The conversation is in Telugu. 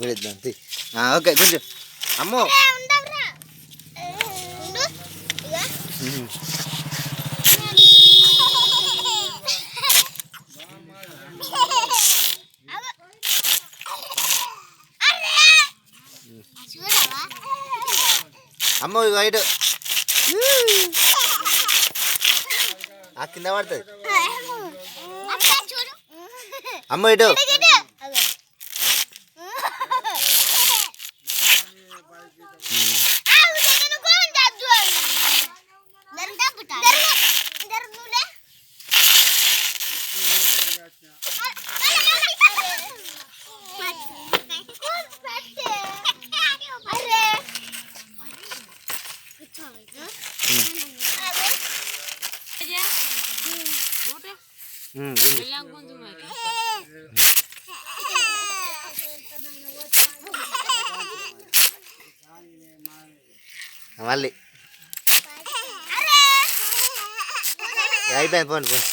విడిద్దాం ఓకే గుంజు అమ్మో అమ్మో ఇగో ఇటు ఆ కింద పడుతుంది അമ്മ ഇട്ടു Hmm. Hmm. మళ్ళీ. అయిపోయింది పోండి పోండి